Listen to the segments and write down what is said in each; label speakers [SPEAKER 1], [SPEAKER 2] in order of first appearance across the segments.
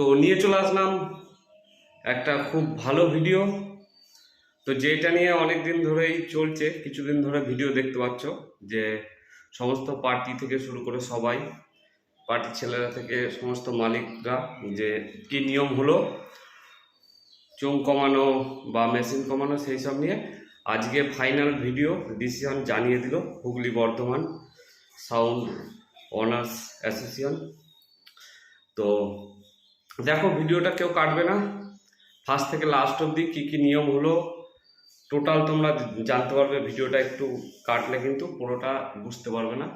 [SPEAKER 1] তো নিয়ে চলে আসলাম একটা খুব ভালো ভিডিও তো যেটা নিয়ে অনেক দিন ধরেই চলছে, কিছুদিন ধরে ভিডিও দেখতে পাচ্ছ যে সমস্ত পার্টি থেকে শুরু করে সবাই পার্টির ছেলেরা থেকে সমস্ত মালিকরা যে কি নিয়ম হলো চোং কমানো বা মেশিন কমানো সেই সব নিয়ে আজকে ফাইনাল ভিডিও ডিসিশন জানিয়ে দিল Hooghly Bardhaman sound owners association তো দেখো ভিডিওটা কেউ কাটবে না। ফার্স্ট থেকে লাস্ট অবধি কী কী নিয়ম হলো টোটাল তোমরা জানতে পারবে, ভিডিওটা একটু কাটলে কিন্তু পুরোটা বুঝতে পারবে না।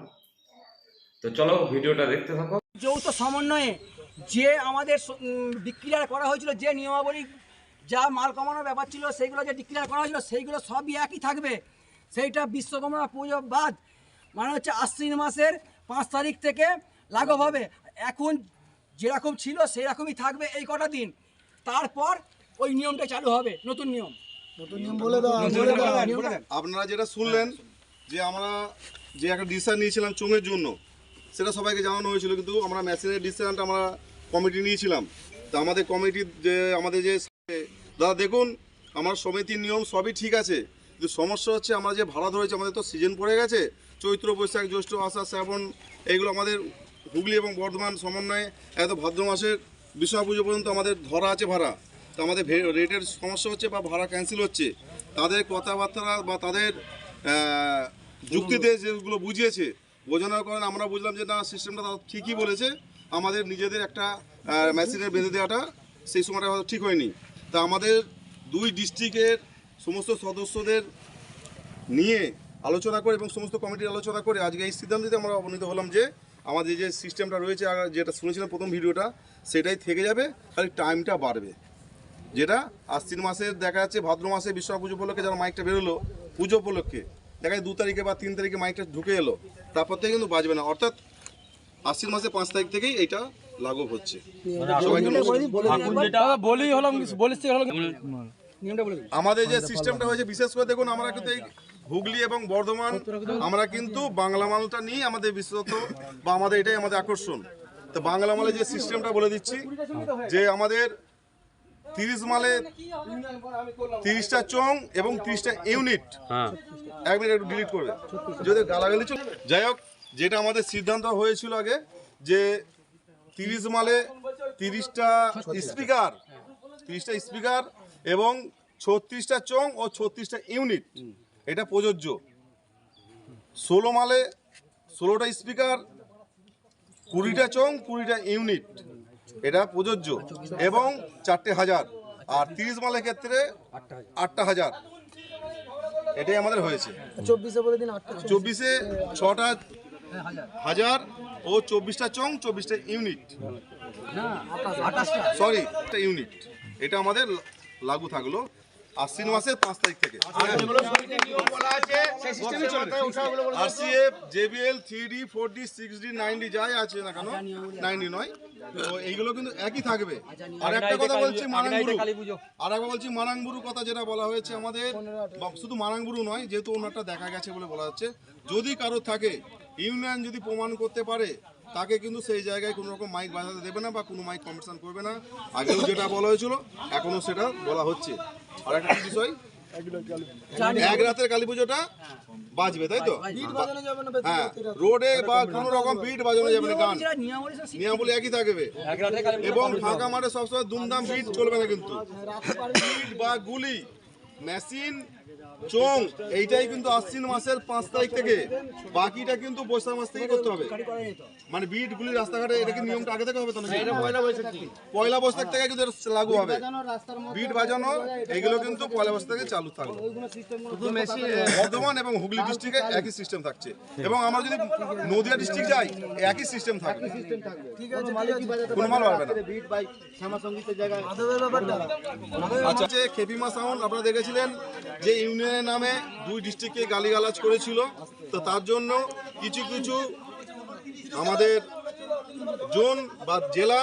[SPEAKER 1] তো চলো ভিডিওটা দেখতে থাকো।
[SPEAKER 2] যৌথ সমন্বয়ে যে আমাদের ডিক্লিয়ার করা হয়েছিল, যে নিয়মাবলী যা মাল কমানোর ব্যাপার ছিল, সেইগুলো যে ডিক্লিয়ার করা হয়েছিল, সেইগুলো সবই একই থাকবে। সেইটা বিশ্বকর্মা পুজো বাদ মানে হচ্ছে আশ্বিন মাসের পাঁচ তারিখ থেকে লাঘব হবে। এখন যেরকম ছিল সেরকমই থাকবে এই কটা দিন। তারপর ওই নিয়মটা চালু হবে নতুন নিয়ম। বলে দাও নিয়মটা
[SPEAKER 3] আপনারা যেটা শুনলেন যে আমরা যে একটা ডিসিশন নিয়েছিলাম চোঙের জন্য সেটা সবাইকে জানানো হয়েছিল কিন্তু আমরা মেশিনের ডিসিশনটা আমরা কমিটি নিয়েছিলাম। তা আমাদের কমিটির যে আমাদের যে দাদা দেখুন আমার সমিতির নিয়ম সবই ঠিক আছে কিন্তু সমস্যা হচ্ছে আমরা যে ভাড়া ধরেছি আমাদের তো সিজন পড়ে গেছে চৈত্র বৈশাখ জ্যৈষ্ঠ আষাঢ় শ্রাবণ এইগুলো আমাদের হুগলি এবং বর্ধমান সমন্বয়ে এত ভাদ্র মাসের বিশ্বকর্মা পুজো পর্যন্ত আমাদের ধরা আছে ভাড়া। তো আমাদের রেটের সমস্যা হচ্ছে বা ভাড়া ক্যান্সেল হচ্ছে। তাদের কথাবার্তা বা তাদের যুক্তিতে যেগুলো বুঝিয়েছে, বোঝানোর কারণে আমরা বুঝলাম যে না সিস্টেমটা তারা ঠিকই বলেছে। আমাদের নিজেদের একটা মেশিনের বেঁধে দেওয়াটা সেই সময়টা হয়তো ঠিক হয়নি। তা আমাদের দুই ডিস্ট্রিক্টের সমস্ত সদস্যদের নিয়ে আলোচনা করে এবং সমস্ত কমিটির আলোচনা করে আজকে এই সিদ্ধান্তে আমরা অবনীত হলাম যে আমাদের যে সিস্টেমটা রয়েছে আর যেটা শুনেছিলাম প্রথম ভিডিওটা সেটাই থেকে যাবে খালি টাইমটা বাড়বে। যেটা আশ্বিন মাসে দেখা যাচ্ছে ভাদ্র মাসে বিশ্বকর্মা পুজো উপলক্ষে যারা মাইকটা বেরোলো পুজো উপলক্ষে দেখা যায় দু তারিখে বা তিন তারিখে মাইকটা ঢুকে এলো তারপর থেকে কিন্তু বাজবে না। অর্থাৎ আশ্বিন মাসে পাঁচ তারিখ থেকেই এইটা লাগু হচ্ছে। আমাদের যে সিস্টেমটা হয়েছে বিশেষ করে দেখুন আমরা কিন্তু এই হুগলি এবং বর্ধমান আমরা কিন্তু বাংলা মালটা নিয়ে আমাদের বিশেষত বা আমাদের এটাই আমাদের আকর্ষণ। তো বাংলা মালে যে সিস্টেমটা বলে দিচ্ছি যে আমাদের তিরিশ মালে তিরিশটা চং এবং তিরিশটা ইউনিট
[SPEAKER 1] হ্যাঁ।
[SPEAKER 3] এক মিনিট একটু ডিলিট করবে। যদি গালাগালি চলে যাই হোক যেটা আমাদের সিদ্ধান্ত হয়েছিল আগে যে তিরিশ মালে তিরিশটা স্পিকার তিরিশটা স্পিকার এবং ছত্রিশটা চং ও ছত্রিশটা ইউনিট। এটা প্রযোজ্য। ষোলো মালে ষোলোটা স্পিকার কুড়িটা চং কুড়িটা ইউনিট। এটা প্রযোজ্য। এবং চারটে হাজার। আর তিরিশ মালের ক্ষেত্রে আটটা হাজার। এটাই আমাদের হয়েছে।
[SPEAKER 2] চব্বিশে
[SPEAKER 3] ছটা হাজার ও চব্বিশটা চং চব্বিশটা ইউনিট। Sorry unit. এটা আমাদের লাগু থাকল। আশ্বিন মাসের পাঁচ তারিখ থেকে। RCF JBL three D four D six D nine D যাই আছে না কেন নাইন ডি নয়। তো এইগুলো কিন্তু একই থাকবে। আর একটা কথা বলছি মানাংগুরু আর একবার বলছি মানাংগুরু কথা যেটা বলা হয়েছে আমাদের শুধু মানাংগুরু নয় যেহেতু ওনারটা দেখা গেছে বলে বলা হচ্ছে যদি কারও থাকে ইউনিয়ন যদি প্রমাণ করতে পারে তাকে কিন্তু সেই জায়গায় কোনো রকম মাইক বাজাতে দেবে না বা কোনো মাইক কম্পিটিশন করবে না। আগেও যেটা বলা হয়েছিল এখনও সেটা বলা হচ্ছে। আর একটা বিষয়? এক রাতের কালী পুজোটা বাজবে তাই তো? হ্যাঁ রোডে বা কোনো রকম বিট বাজানো যাবে না গান
[SPEAKER 2] নিয়মাবলী
[SPEAKER 3] নিয়মাবলী একই থাকবে। এবং ফাঁকা মাঠে সবসময় দুমদাম বিট চলবে না কিন্তু। বিট বা গুলি মেশিন চোং এইটাই কিন্তু আশ্বিন মাসের পাঁচ তারিখ থেকে। বাকিটা কিন্তু বৈশাখ মাস থেকে করতে হবে। মানে বিট গুলি রাস্তাঘাটে এটা কি নিয়মটা আগে থেকে হবে তো পয়লা বৈশাখ থেকে। কিন্তু লাগু হবে। বিট বাজানো এগুলো কিন্তু পয়লা বৈশাখ থেকে চালু থাকবে। বর্ধমান এবং হুগলি ডিস্ট্রিক্টে একই সিস্টেম থাকছে। এবং আমরা যদি নদিয়া ডিস্ট্রিক্ট যাই একই সিস্টেম থাকবে। কোনো মাল পারবে না। আচ্ছা খেপিমা সাউন্ড আপনারা দেখেছিলেন যে ইউনিয়নের নামে দুই ডিস্ট্রিক্টকে গালিগালাজ করেছিল। তো তার জন্য কিছু কিছু আমাদের জোন বা জেলা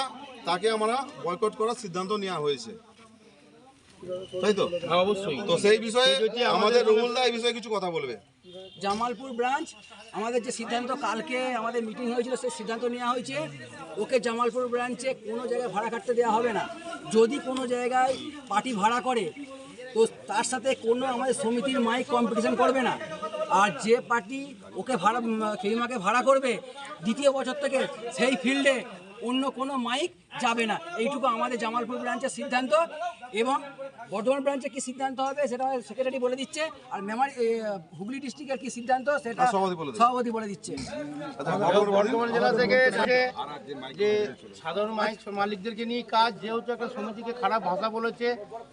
[SPEAKER 3] তাকে আমরা বয়কট করার সিদ্ধান্ত নেওয়া হয়েছে। তাই তো? অবশ্যই। তো সেই বিষয়ে আমাদের রুমুলদা এই বিষয়ে কিছু কথা বলবে।
[SPEAKER 2] জামালপুর ব্রাঞ্চ আমাদের যে সিদ্ধান্ত কালকে আমাদের মিটিং হয়েছিল সেই সিদ্ধান্ত নেওয়া হয়েছে। ওকে জামালপুর ব্রাঞ্চে কোনো জায়গায় ভাড়া কাটতে দেওয়া হবে না। যদি কোনো জায়গায় পার্টি ভাড়া করে তো তার সাথে কোনো আমাদের সমিতির মাইক কম্পিটিশন করবে না। আর যে পার্টি ওকে ভাড়া খেলিমাকে ভাড়া করবে, দ্বিতীয় বছর থেকে সেই ফিল্ডে অন্য কোনো মাইক যাবে না। এইটুকু আমাদের জামালপুর ব্রাঞ্চের সিদ্ধান্ত এবং বর্ধমান ব্রাঞ্চে কি সিদ্ধান্ত হবে সেটা সেক্রেটারি বলে দিচ্ছে আর মেমারি হুগলি ডিস্ট্রিক্টের কি সিদ্ধান্ত সেটা
[SPEAKER 3] সভাপতি বলে দিচ্ছে। আচ্ছা বর্ধমান
[SPEAKER 4] জেলা থেকে যে সাধারণ মাইক মালিকদেরকে নিয়ে কাজ যেহেতু একটা সমিতিকে খারাপ ভাষা বলেছে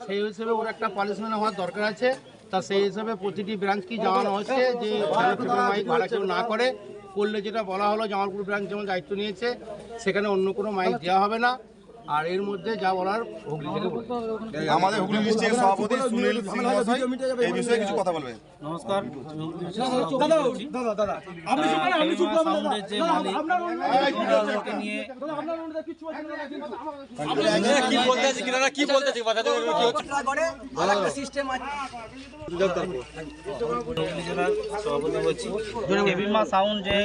[SPEAKER 4] সেই হিসেবে ওর একটা পানিশমেন্ট হওয়ার দরকার আছে। তা সেই হিসেবে প্রতিটি ব্রাঞ্চকে জানানো হচ্ছে যে মাইক ভাড়া কেউ না করে করলে যেটা বলা হলো জামালপুর ব্রাঞ্চ যেমন দায়িত্ব নিয়েছে সেখানে অন্য কোনো মাইক দেওয়া হবে না। আর এর মধ্যে যা বলার হুগলি থেকে বলব।
[SPEAKER 3] আমাদের হুগলি ডিস্ট্রিক্টের সভাপতি সুনীল সিং মহাশয় এই বিষয়ে কিছু কথা বলবেন।
[SPEAKER 5] নমস্কার। সাউন্ডের যে মালিক ওনাদেরকে নিয়ে
[SPEAKER 6] কি বলতে আছে কিনারা কি বলতে আছে বাচ্চাদের
[SPEAKER 2] কতটা করে আর একটা সিস্টেম আছে।
[SPEAKER 5] হুগলি জেলার সভাপতি বলছি কেবিমা সাউন্ড যে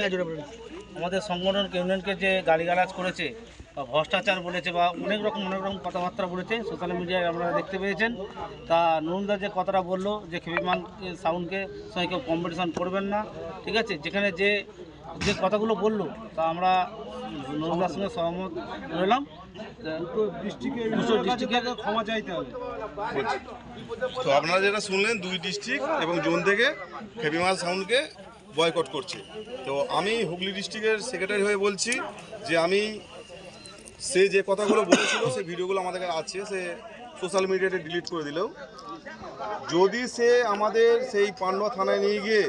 [SPEAKER 5] আমাদের সংগঠন ইউনিয়নকে যে গালিগালাজ করেছে ভ্রষ্টাচার বলেছে বা অনেক রকম অনেক রকম কথাবার্তা বলেছে। সোশ্যাল মিডিয়ায় আপনারা দেখতে পেয়েছেন। তা নুরুনদা যে কথাটা বলল, যে কেবিমান সাউন্ডকে সঙ্গে কেউ কম্পিটিশান করবেন না, ঠিক আছে? যেখানে যে যে কথাগুলো বলল, তা আমরা নুরুনদার সঙ্গে সহমত রইলাম। ক্ষমা চাইতে হবে।
[SPEAKER 3] তো আপনারা যেটা শুনলেন, দুই ডিস্ট্রিক্ট এবং জোন থেকে হেভিমাল সাউন্ডকে বয়কট করছে। তো আমি হুগলি ডিস্ট্রিক্টের সেক্রেটারি হয়ে বলছি যে আমি সে যে কথাগুলো বলেছিল, সে ভিডিওগুলো আমাদের কাছে আছে, সে সোশ্যাল মিডিয়াতে ডিলিট করে দিলেও। যদি সে আমাদের সেই পান্ডুয়া থানায় নিয়ে গিয়ে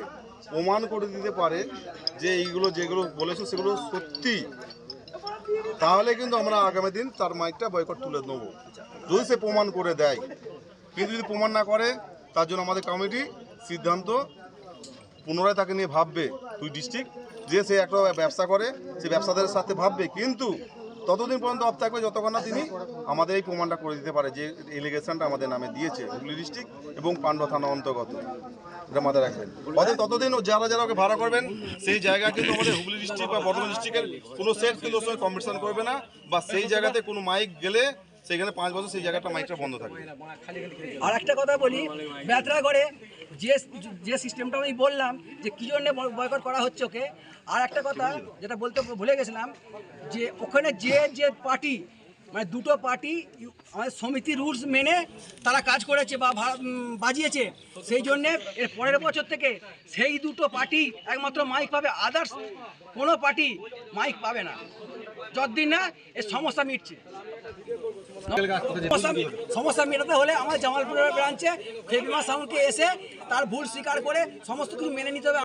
[SPEAKER 3] প্রমাণ করে দিতে পারে যে এইগুলো যেগুলো বলেছে সেগুলো সত্যি, তাহলে কিন্তু আমরা আগামী দিন তার মাইকটা বয়কট তুলে নেব। যদি সে প্রমাণ করে দেয়। কিন্তু যদি প্রমাণ না করে, তার জন্য আমাদের কমিটি সিদ্ধান্ত পুনরায় তাকে নিয়ে ভাববে। দুই ডিস্ট্রিক্ট যে সে একটা ব্যবসা করে, সে ব্যবসাদারের সাথে ভাববে। কিন্তু ততদিন পর্যন্ত অফ থাকবে যতক্ষণ না তিনি আমাদের এই প্রমাণটা করে দিতে পারে যে এলিগেশনটা আমাদের নামে দিয়েছে হুগলি ডিস্ট্রিক্ট এবং পান্ডা থানা অন্তর্গত। এটা মাথায় রাখবেন। অর্থাৎ ততদিন যারা যারা ওকে ভাড়া করবেন, সেই জায়গা কিন্তু আমাদের হুগলি ডিস্ট্রিক্ট বা বর্ধমান ডিস্ট্রিক্টের কোনো সেট কিন্তু ওর সঙ্গে কম্পিটিশন করবে না বা সেই জায়গাতে কোনো মাইক গেলে সেখানে পাঁচ বছর সেই জায়গাটা মাইকটা বন্ধ থাকবে।
[SPEAKER 2] আর একটা কথা বলি ব্যথা করে যে যে সিস্টেমটা আমি বললাম, যে কী জন্যে বয়কট করা হচ্ছে ওকে, আর একটা কথা যেটা বলতে ভুলে গেছিলাম, যে ওখানে যে যে পার্টি মানে দুটো পার্টি আমাদের সমিতি রুলস মেনে তারা কাজ করেছে বা বাজিয়েছে, সেই জন্যে এর পরের বছর থেকে সেই দুটো পার্টি একমাত্র মাইক পাবে, আদার্স কোনো পার্টি মাইক পাবে না। যতদিন না এর সমস্যা মিটছে। সমস্যা মেটাতে হলে আমার জামালপুরের ব্রাঞ্চে ফেবিমা সাউন্ডকে এসে তার ভুল স্বীকার করে সমস্ত কিছু মেনে নিতে হবে।